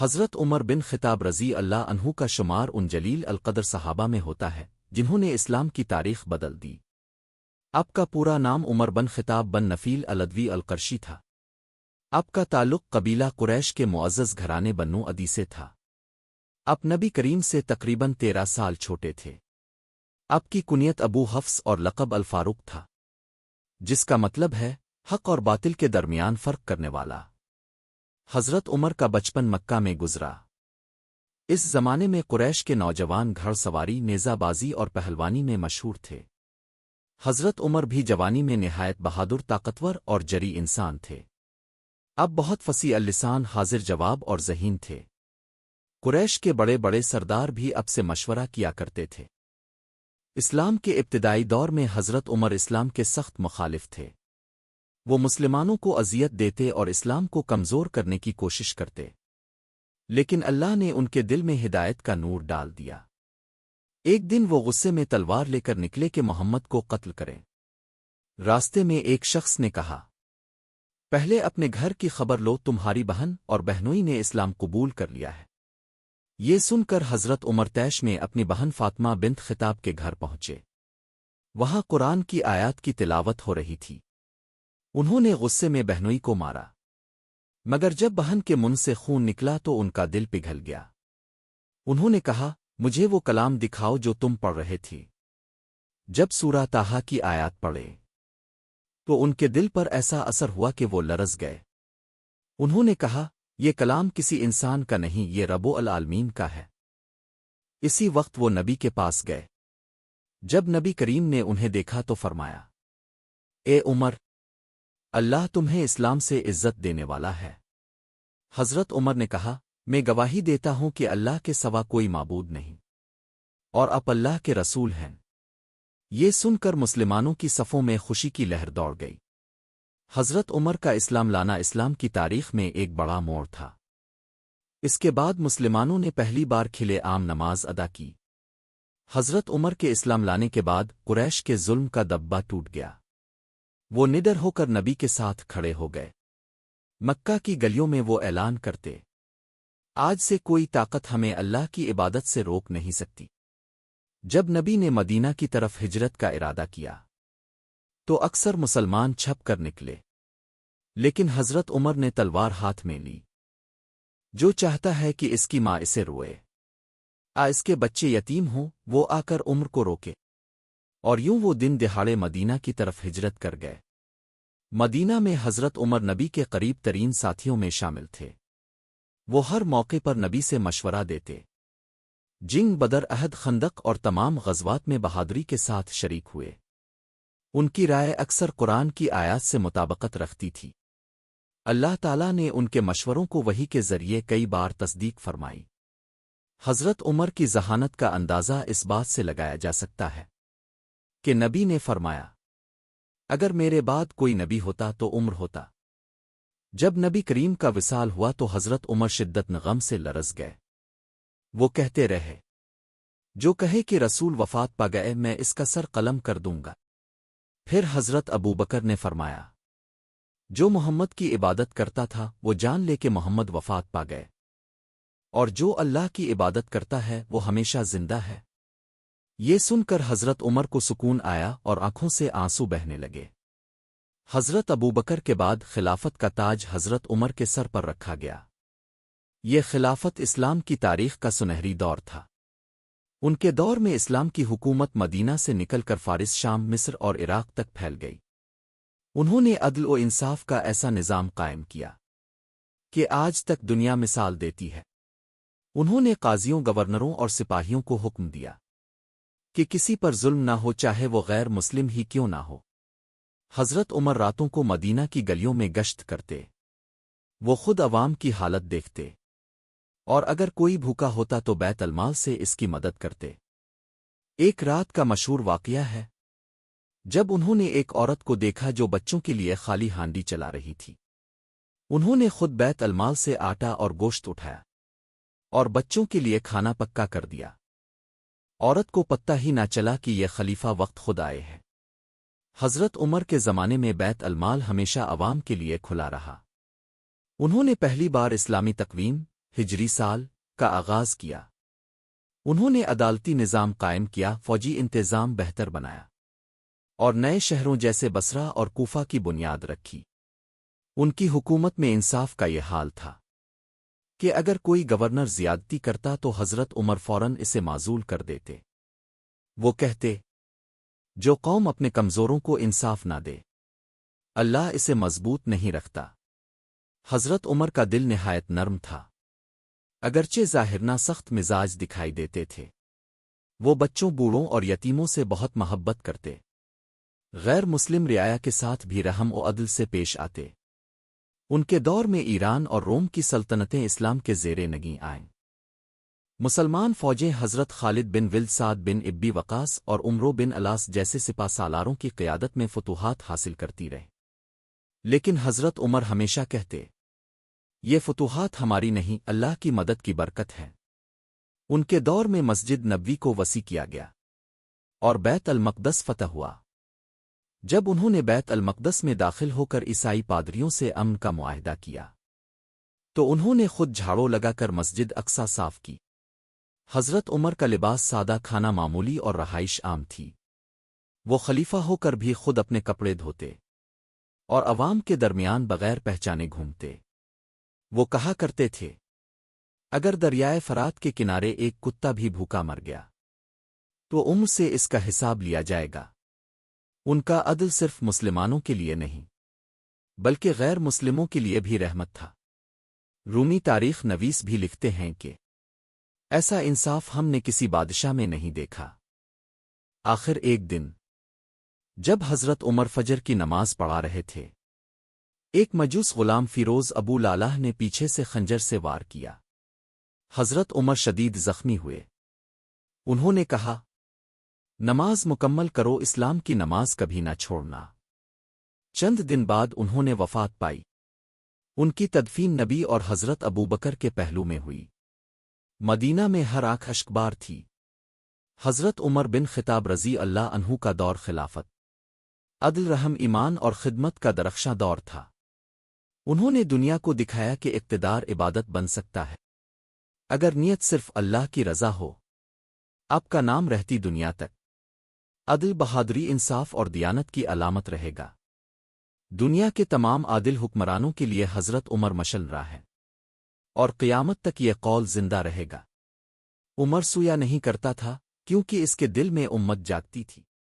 حضرت عمر بن خطاب رضی اللہ عنہ کا شمار ان جلیل القدر صحابہ میں ہوتا ہے، جنہوں نے اسلام کی تاریخ بدل دی۔ اب کا پورا نام عمر بن خطاب بن نفیل الدوی القرشی تھا۔ اب کا تعلق قبیلہ قریش کے معزز گھرانے بنو ادی سے تھا۔ اب نبی کریم سے تقریباً تیرہ سال چھوٹے تھے۔ اب کی کنیت ابو حفظ اور لقب الفاروق تھا۔ جس کا مطلب ہے، حق اور باطل کے درمیان فرق کرنے والا۔ حضرت عمر کا بچپن مکہ میں گزرا۔ اس زمانے میں قریش کے نوجوان گھڑ سواری نیزہ بازی اور پہلوانی میں مشہور تھے۔ حضرت عمر بھی جوانی میں نہایت بہادر، طاقتور اور جری انسان تھے۔ اب بہت فصیح اللسان، حاضر جواب اور ذہین تھے۔ قریش کے بڑے بڑے سردار بھی اب سے مشورہ کیا کرتے تھے۔ اسلام کے ابتدائی دور میں حضرت عمر اسلام کے سخت مخالف تھے۔ وہ مسلمانوں کو اذیت دیتے اور اسلام کو کمزور کرنے کی کوشش کرتے۔ لیکن اللہ نے ان کے دل میں ہدایت کا نور ڈال دیا۔ ایک دن وہ غصے میں تلوار لے کر نکلے کہ محمد کو قتل کریں۔ راستے میں ایک شخص نے کہا، پہلے اپنے گھر کی خبر لو، تمہاری بہن اور بہنوئی نے اسلام قبول کر لیا ہے۔ یہ سن کر حضرت عمر تیش میں اپنی بہن فاطمہ بنت خطاب کے گھر پہنچے۔ وہاں قرآن کی آیات کی تلاوت ہو رہی تھی۔ انہوں نے غصے میں بہنوئی کو مارا۔ مگر جب بہن کے من سے خون نکلا تو ان کا دل پگھل گیا۔ انہوں نے کہا، مجھے وہ کلام دکھاؤ جو تم پڑھ رہے تھی جب سورہ تاہا کی آیات پڑھے، تو ان کے دل پر ایسا اثر ہوا کہ وہ لرز گئے۔ انہوں نے کہا، یہ کلام کسی انسان کا نہیں، یہ ربو العالمین کا ہے۔ اسی وقت وہ نبی کے پاس گئے۔ جب نبی کریم نے انہیں دیکھا تو فرمایا، اے عمر اللہ تمہیں اسلام سے عزت دینے والا ہے۔ حضرت عمر نے کہا، میں گواہی دیتا ہوں کہ اللہ کے سوا کوئی معبود نہیں۔ اور اب اللہ کے رسول ہیں۔ یہ سن کر مسلمانوں کی صفوں میں خوشی کی لہر دوڑ گئی۔ حضرت عمر کا اسلام لانا اسلام کی تاریخ میں ایک بڑا موڑ تھا۔ اس کے بعد مسلمانوں نے پہلی بار کھلے عام نماز ادا کی۔ حضرت عمر کے اسلام لانے کے بعد قریش کے ظلم کا دبا ٹوٹ گیا۔ وہ نڈر ہو کر نبی کے ساتھ کھڑے ہو گئے۔ مکہ کی گلیوں میں وہ اعلان کرتے، آج سے کوئی طاقت ہمیں اللہ کی عبادت سے روک نہیں سکتی۔ جب نبی نے مدینہ کی طرف ہجرت کا ارادہ کیا، تو اکثر مسلمان چھپ کر نکلے۔ لیکن حضرت عمر نے تلوار ہاتھ میں لی۔ جو چاہتا ہے کہ اس کی ماں اسے روئے۔ آ، اس کے بچے یتیم ہوں، وہ آ کر عمر کو روکے۔ اور یوں وہ دن دہاڑے مدینہ کی طرف ہجرت کر گئے۔ مدینہ میں حضرت عمر نبی کے قریب ترین ساتھیوں میں شامل تھے۔ وہ ہر موقع پر نبی سے مشورہ دیتے۔ جنگ بدر عہد خندق اور تمام غزوات میں بہادری کے ساتھ شریک ہوئے۔ ان کی رائے اکثر قرآن کی آیات سے مطابقت رکھتی تھی۔ اللہ تعالیٰ نے ان کے مشوروں کو وہی کے ذریعے کئی بار تصدیق فرمائی۔ حضرت عمر کی ذہانت کا اندازہ اس بات سے لگایا جا سکتا ہے۔ کہ نبی نے فرمایا، اگر میرے بعد کوئی نبی ہوتا تو عمر ہوتا۔ جب نبی کریم کا وصال ہوا تو حضرت عمر شدت نغم سے لرز گئے۔ وہ کہتے رہے، جو کہے کہ رسول وفات پا گئے، میں اس کا سر قلم کر دوں گا۔ پھر حضرت ابو بکر نے فرمایا، جو محمد کی عبادت کرتا تھا، وہ جان لے کہ محمد وفات پا گئے۔ اور جو اللہ کی عبادت کرتا ہے، وہ ہمیشہ زندہ ہے۔ یہ سن کر حضرت عمر کو سکون آیا اور آنکھوں سے آنسو بہنے لگے۔ حضرت ابو بکر کے بعد خلافت کا تاج حضرت عمر کے سر پر رکھا گیا۔ یہ خلافت اسلام کی تاریخ کا سنہری دور تھا۔ ان کے دور میں اسلام کی حکومت مدینہ سے نکل کر فارس، شام، مصر اور عراق تک پھیل گئی۔ انہوں نے عدل و انصاف کا ایسا نظام قائم کیا کہ آج تک دنیا مثال دیتی ہے۔ انہوں نے قاضیوں، گورنروں اور سپاہیوں کو حکم دیا۔ کہ کسی پر ظلم نہ ہو چاہے وہ غیر مسلم ہی کیوں نہ ہو۔ حضرت عمر راتوں کو مدینہ کی گلیوں میں گشت کرتے۔ وہ خود عوام کی حالت دیکھتے۔ اور اگر کوئی بھوکا ہوتا تو بیت المال سے اس کی مدد کرتے۔ ایک رات کا مشہور واقعہ ہے۔ جب انہوں نے ایک عورت کو دیکھا جو بچوں کے لیے خالی ہانڈی چلا رہی تھی۔ انہوں نے خود بیت المال سے آٹا اور گوشت اٹھایا اور بچوں کے لیے کھانا پکا کر دیا۔ عورت کو پتہ ہی نہ چلا کہ یہ خلیفہ وقت خود آئے ہے حضرت عمر کے زمانے میں بیت المال ہمیشہ عوام کے لیے کھلا رہا۔ انہوں نے پہلی بار اسلامی تقویم، ہجری سال، کا آغاز کیا۔ انہوں نے عدالتی نظام قائم کیا، فوجی انتظام بہتر بنایا۔ اور نئے شہروں جیسے بسرا اور کوفہ کی بنیاد رکھی۔ ان کی حکومت میں انصاف کا یہ حال تھا۔ کہ اگر کوئی گورنر زیادتی کرتا تو حضرت عمر فوراً اسے معزول کر دیتے۔ وہ کہتے، جو قوم اپنے کمزوروں کو انصاف نہ دے، اللہ اسے مضبوط نہیں رکھتا۔ حضرت عمر کا دل نہایت نرم تھا۔ اگرچہ ظاہرنا سخت مزاج دکھائی دیتے تھے، وہ بچوں، بوڑھوں اور یتیموں سے بہت محبت کرتے۔ غیر مسلم رعایا کے ساتھ بھی رحم و عدل سے پیش آتے۔ ان کے دور میں ایران اور روم کی سلطنتیں اسلام کے زیر نگی آئیں۔ مسلمان فوجیں حضرت خالد بن ول سعد بن ابی وقاص اور عمرو بن الاس جیسے سپا سالاروں کی قیادت میں فتوحات حاصل کرتی رہے لیکن حضرت عمر ہمیشہ کہتے، یہ فتوحات ہماری نہیں، اللہ کی مدد کی برکت ہے ان کے دور میں مسجد نبوی کو وسیع کیا گیا اور بیت المقدس فتح ہوا۔ جب انہوں نے بیت المقدس میں داخل ہو کر عیسائی پادریوں سے امن کا معاہدہ کیا، تو انہوں نے خود جھاڑو لگا کر مسجد اقسا صاف کی۔ حضرت عمر کا لباس سادہ کھانا معمولی اور رہائش عام تھی۔ وہ خلیفہ ہو کر بھی خود اپنے کپڑے دھوتے اور عوام کے درمیان بغیر پہچانے گھومتے۔ وہ کہا کرتے تھے، اگر دریائے فرات کے کنارے ایک کتا بھی بھوکا مر گیا، تو عمر سے اس کا حساب لیا جائے گا۔ ان کا عدل صرف مسلمانوں کے لیے نہیں، بلکہ غیر مسلموں کے لیے بھی رحمت تھا۔ رومی تاریخ نویس بھی لکھتے ہیں کہ ایسا انصاف ہم نے کسی بادشاہ میں نہیں دیکھا۔ آخر ایک دن، جب حضرت عمر فجر کی نماز پڑھا رہے تھے، ایک مجوس غلام فیروز ابو لالہ نے پیچھے سے خنجر سے وار کیا۔ حضرت عمر شدید زخمی ہوئے۔ انہوں نے کہا نماز مکمل کرو، اسلام کی نماز کبھی نہ چھوڑنا۔ چند دن بعد انہوں نے وفات پائی۔ ان کی تدفین نبی اور حضرت ابو بکر کے پہلو میں ہوئی۔ مدینہ میں ہر آنکھ اشکبار تھی۔ حضرت عمر بن خطاب رضی اللہ انہوں کا دور خلافت۔ عدل، رحم، ایمان اور خدمت کا درخشاں دور تھا۔ انہوں نے دنیا کو دکھایا کہ اقتدار عبادت بن سکتا ہے۔ اگر نیت صرف اللہ کی رضا ہو، آپ کا نام رہتی دنیا تک۔ عدل، بہادری، انصاف اور دیانت کی علامت رہے گا۔ دنیا کے تمام عادل حکمرانوں کے لیے حضرت عمر مشل رہا ہے۔ اور قیامت تک یہ قول زندہ رہے گا۔ عمر سویا نہیں کرتا تھا کیونکہ اس کے دل میں امت جاگتی تھی۔